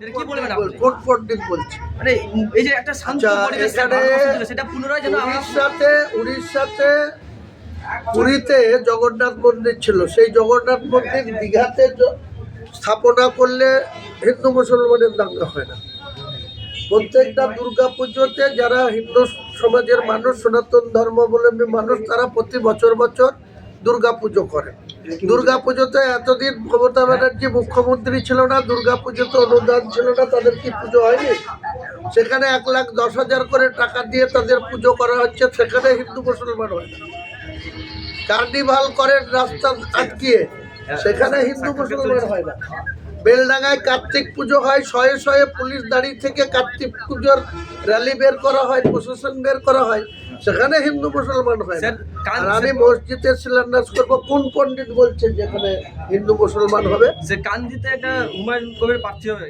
এটা কি বলবেন আপনি? কোন পণ্ডিত বলছি। মানে এই যে একটা শান্ত আচ্ছা, পরিবেশ এখানে ভারতবর্ষে ছিল, সেটা পুনরায় যেন উড়িষ্যাতে উড়িষ্যাতে পুরীতে জগন্নাথ মন্দির ছিল। সেই জগন্নাথ মন্দির দীঘাতে স্থাপনা করলে হিন্দু মুসলমানের দাঙ্গা হয় না। প্রত্যেকটা দুর্গা পুজোতে যারা হিন্দু সমাজের মানুষ সনাতন ধর্মাবলম্বী মানুষ তারা প্রতি বছর বছর দুর্গা পুজো করে দুর্গা পুজোতে এতদিন মমতা ব্যানার্জি মুখ্যমন্ত্রী ছিল না দুর্গা পুজোতে অনুদান ছিল না তাদের কি পুজো হয়নি? সেখানে এক লাখ দশ হাজার করে টাকা দিয়ে তাদের পুজো করা হচ্ছে সেখানে হিন্দু মুসলমান হয় না। কার্নিভাল করে রাস্তা আটকিয়ে সেখানে হিন্দু মুসলমান হয় না। বেলডাঙ্গায় কার্তিক পুজো হয় শয়ে শয়ে পুলিশ দাঁড়িয়ে থেকে কার্তিক পুজোর র্যালি বের করা হয় প্রশাসন বের করা হয়। সেখানে হিন্দু মুসলমান হয় আর আমি মসজিদে শিলান্যাস করব। কোন পন্ডিত বলছে যেখানে হিন্দু মুসলমান হবে? যে কান্দিতে একটা হুমায়ুন কবির প্রার্থী হবে।